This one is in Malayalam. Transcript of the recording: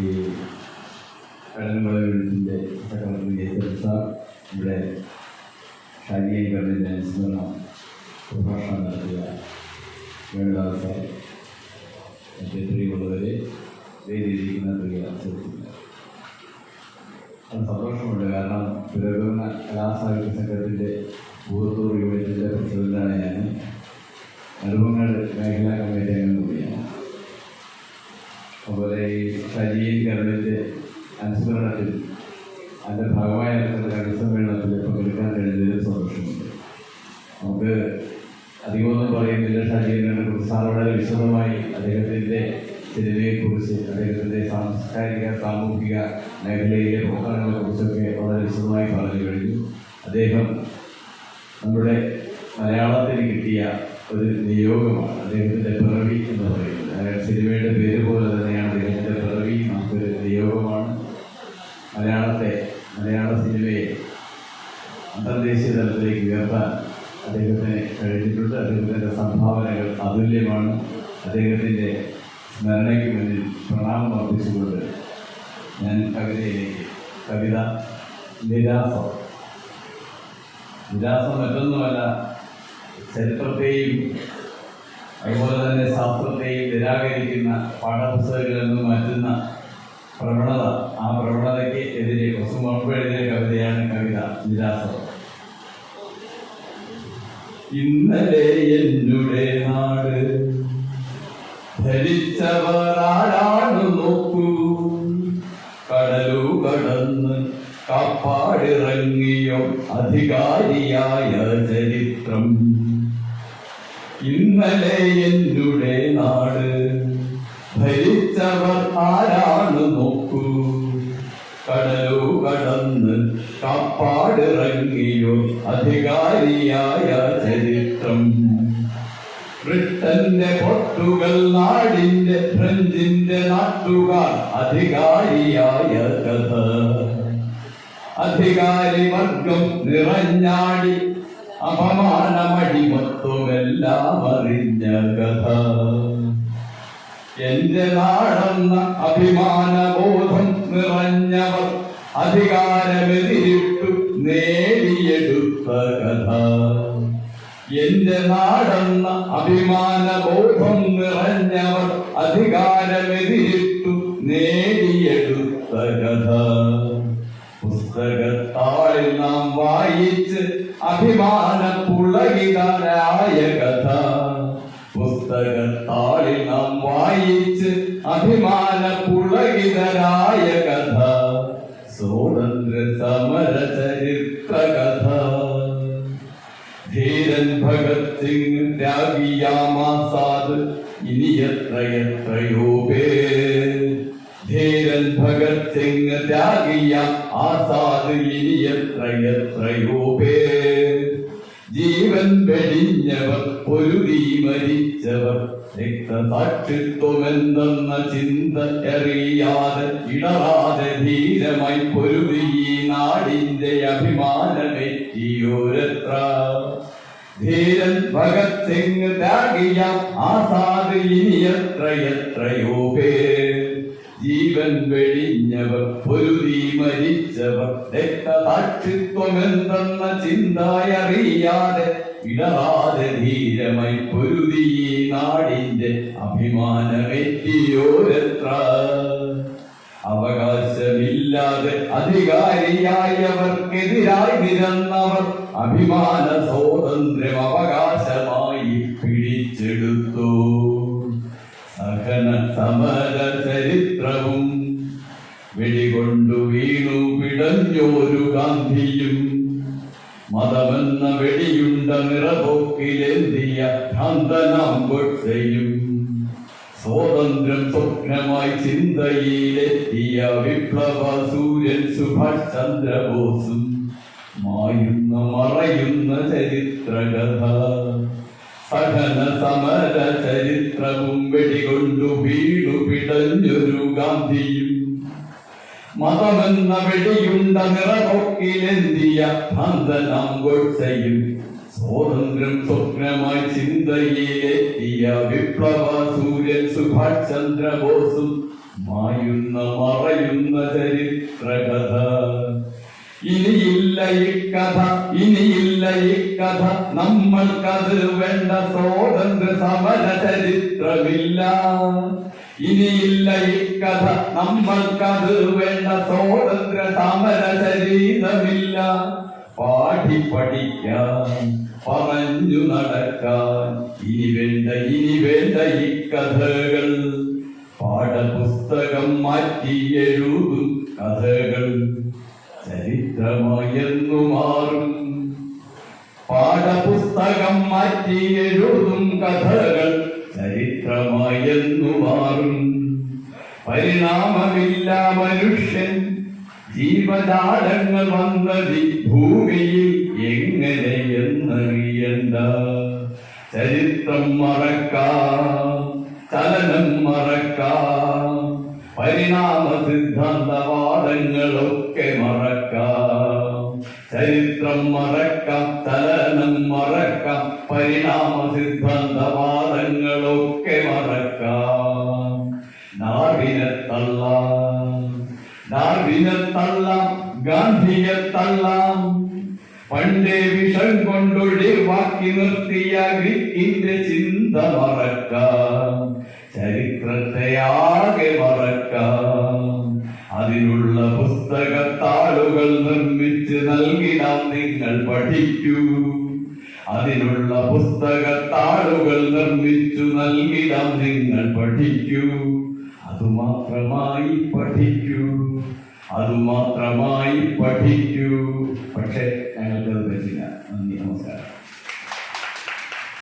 ഈ കടലുകളവിന്റെ സെക്രട്ടറി എസ് സാർ ഇവിടെ ഗവൺമെന്റ് അനുസരണ പ്രഭാഷണം നടത്തിയ വേണുദാസ് സാർ മറ്റേ പ്രിയമുള്ളവരെ വേദിയിരിക്കുന്ന പ്രിയ അത് സന്തോഷമുണ്ട്. കാരണം പുരോഗമന കലാസാഹിത്യ സംഘത്തിന്റെ പൂർത്തൂർ യൂണിറ്റിന്റെ പ്രസിഡന്റാണ് ഞാൻ അനുഭവങ്ങൾ മേഖലാ കമ്മിറ്റി അതുപോലെ ഈ ഷജീൻ ഗവൺമെന്റ് അനുസ്മരണത്തിൽ അതിന്റെ ഭാഗമായി നടക്കുന്ന കവിസമ്മേളനത്തിൽ പങ്കെടുക്കാൻ കഴിഞ്ഞതിൽ സന്തോഷമുണ്ട്. നമുക്ക് അധികമൊന്നും പറയുന്നില്ല. ഷജീനെ കുറിച്ച് സാറോടെ വിശദമായി അദ്ദേഹത്തിന്റെ സിനിമയെക്കുറിച്ച് അദ്ദേഹത്തിന്റെ സാംസ്കാരിക സാമൂഹിക മേഖലയിലെ പ്രവർത്തനങ്ങളെ കുറിച്ചൊക്കെ വളരെ വിശദമായി പറഞ്ഞു കഴിഞ്ഞു. അദ്ദേഹം നമ്മുടെ മലയാളത്തിന് കിട്ടിയ ഒരു നിയോഗമാണ്. അദ്ദേഹത്തിന്റെ പിറവി എന്ന് പറയുന്നത്. സിനിമയുടെ പേര് പോലെ തന്നെയാണ് അദ്ദേഹത്തിന്റെ പിറവി. നമുക്കൊരു നിയോഗമാണ് മലയാളത്തെ മലയാള സിനിമയെ അന്തർദേശീയ തലത്തിലേക്ക് ഉയർത്താൻ അദ്ദേഹത്തിന് കഴിഞ്ഞിട്ടുണ്ട്. അദ്ദേഹത്തിന്റെ സംഭാവനകൾ അതുല്യമാണ്. അദ്ദേഹത്തിന്റെ സ്മരണയ്ക്ക് മുന്നിൽ പ്രണാമം അർപ്പിച്ചുകൊണ്ട് ഞാൻ കവിതയിലേക്ക് കവിത നിരാസം. നിരാസം മറ്റൊന്നുമല്ല ചരിത്രത്തെയും അതുപോലെ തന്നെ ശാസ്ത്രത്തെയും നിരാകരിക്കുന്ന പാഠപുസ്തകങ്ങളെന്ന് മാറ്റുന്ന പ്രവണത ആ പ്രവണതയ്ക്ക് എതിരെ കുറച്ച് മുമ്പ് എഴുതിയ കവിതയാണ് കവിത നിരാസം. ഇന്നലെ എന്നുടെ നാട് ധരിച്ചവർ ആരാണ് നോക്കൂ. കടലു കടന്ന് കാപ്പാടിറങ്ങിയോ അധികാരിയായ ചരിത്രം. ഇന്നലെ എന്നുടെ നാട്? ഭരിച്ചവർ ആരാണ് നോക്കൂ. കടലു കടന്ന് കാപ്പാടിറങ്ങിയോ? അധികാരിയായ ചരിത്രം. ബ്രിട്ടന്റെ പൊട്ടുകൾ നാടിന്റെ ഫ്രഞ്ചിന്റെ നാട്ടുകാർ അധികാരിയായ കഥ അധികാരി വർഗം നിറഞ്ഞാടി അപമാനമടിമത്വമെല്ലാം അറിഞ്ഞ കഥ എന്റെ നാടെന്ന അഭിമാനബോധം നിറഞ്ഞവർ അധികാരമെതിരിട്ടു നേടിയെടുത്ത കഥ. എന്റെ നാടെന്ന അഭിമാനബോധം നിറഞ്ഞവർ അധികാരമെതിരിട്ടു നേടിയെടുത്ത കഥ. പുസ്തകത്താളിൽ നാം വായിച്ച് അഭിമാന പുളകിതരായ കഥ പുസ്തകത്താളിൽ നാം വായിച്ച് അഭിമാന പുളകിതരായ കഥ സ്വാതന്ത്ര്യ സമര ചരിത്ര കഥ ധീരൻ ഭഗത് സിംഗ് ത്യാഗിയാമാസാദ് ഇനി ധീരൻ ഭഗത് സിംഗ് ത്യാഗിയ ആസാദ് ഇനി എത്രയെത്രയോ പേർ ജീവൻ വെടിഞ്ഞവർ പൊരുതി മരിച്ചവർ രക്തസാക്ഷിത്വമെന്തെന്ന ചിന്ത എറിയാതെ ഇടറാതെ ധീരമായി പൊരുതി ഈ നാടിന്റെ അഭിമാനമെറ്റിയോരത്ര ധീരൻ ഭഗത് സിംഗ് ത്യാഗിയ ആസാദ് ഇനി എത്ര ജീവൻ വെടിഞ്ഞവർ പൊരുതി മരിച്ചവർ. രക്തസാക്ഷിത്വമെന്തെന്ന ചിന്തയറിയാതെ ഇടറാതെ ധീരമായി പൊരുതി ഈ നാടിന്റെ അഭിമാനമെത്തിയോരത്ര അവകാശമില്ലാതെ അധികാരിയായവർക്കെതിരായി നിരന്നവർ അഭിമാന സ്വാതന്ത്ര്യം അവകാശമായി പിടിച്ചെടുത്തു. സഹന സമര ചരിത്രവും വെടികൊണ്ടു വീണു പിടഞ്ഞോരു ഗാന്ധിയും. മതമെന്ന വെടിയുണ്ട നിറപോക്കിലെന്തിയ ഭ്രാന്തനാം ഗോഡ്സെയും സ്വാതന്ത്ര്യം സ്വപ്നമായി ചിന്തയിലെത്തിയ വിപ്ലവ സൂര്യൻ സുഭാഷ് ചന്ദ്രബോസും മായുന്ന മറയുന്ന ചരിത്രകഥ സഹന സമര ചരിത്രവും വെടികൊണ്ടു വീണു പിടഞ്ഞൊരു ഗാന്ധിയും. മതമെന്ന വെടിയുണ്ട നിറപൊക്കിലെന്തിയ ഭ്രാന്തനാം ഗോഡ്സെയും സ്വാതന്ത്ര്യം സ്വപ്നമായി ചിന്തയിലെത്തിയ വിപ്ലവ സൂര്യൻ സുഭാഷ് ചന്ദ്രബോസും മായുന്ന മറയുന്ന ചരിത്രകഥ. ഇനിയില്ല ഈ കഥ ഇനിയില്ല ഇക്കഥ നമ്മൾക്കത് വേണ്ട സ്വാതന്ത്ര്യ സമര ചരിത്രമില്ല. ഇനിയില്ല കഥ. നമ്മൾക്കത് വേണ്ട സ്വാതന്ത്ര്യ സമര ചരിതമില്ല പാടി പഠിക്കാൻ പറഞ്ഞു നടക്കാൻ. ഇനി വേണ്ട ഇനി വേണ്ട കഥകൾ. പാഠപുസ്തകം മാറ്റി എഴുതും കഥകൾ. ചരിത്രമായെന്നു പാഠപുസ്തകം മാറ്റി എഴുതും കഥകൾ ചരിത്രമായെന്നു മാറും പരിണാമമില്ല മനുഷ്യൻ ജീവജാലങ്ങൾ വന്നത് ഭൂമിയിൽ എങ്ങനെയെന്നറിയണ്ട ചരിത്രം മറക്കാം ചലനം മറക്കാം പരിണാമ സിദ്ധാന്തവാദങ്ങളൊക്കെ മറക്കാം. ചരിത്രം മറക്കാം ചലനം മറക്കാം പരിണാമ സിദ്ധാന്തവാദങ്ങളൊക്കെ മറക്കാം. ഡാർവിനെ തള്ളാം ഡാർവിനെ തള്ളാം ഗാന്ധിയെ തള്ളാം. പണ്ടേ വിഷം കൊണ്ടൊഴിവാക്കി നിർത്തിയ ഗ്രിക്കിന്റെ ചിന്ത മറക്കാം. ചരിത്രത്തെ ആകെ മറക്കാം. അതിനുള്ള പുസ്തകത്താളുകൾ നിർമ്മിച്ച് നൽകിടാം നിങ്ങൾ പഠിക്കൂ. അതിനുള്ള പുസ്തകത്താളുകൾ നിർമ്മിച്ചു നൽകിടാം നിങ്ങൾ പഠിക്കൂ. അതുമാത്രമായി പഠിക്കൂ. അതുമാത്രമായി പഠിക്കൂ. പക്ഷെ ഞങ്ങൾക്ക് പറ്റില്ല. നന്ദി നമസ്കാരം.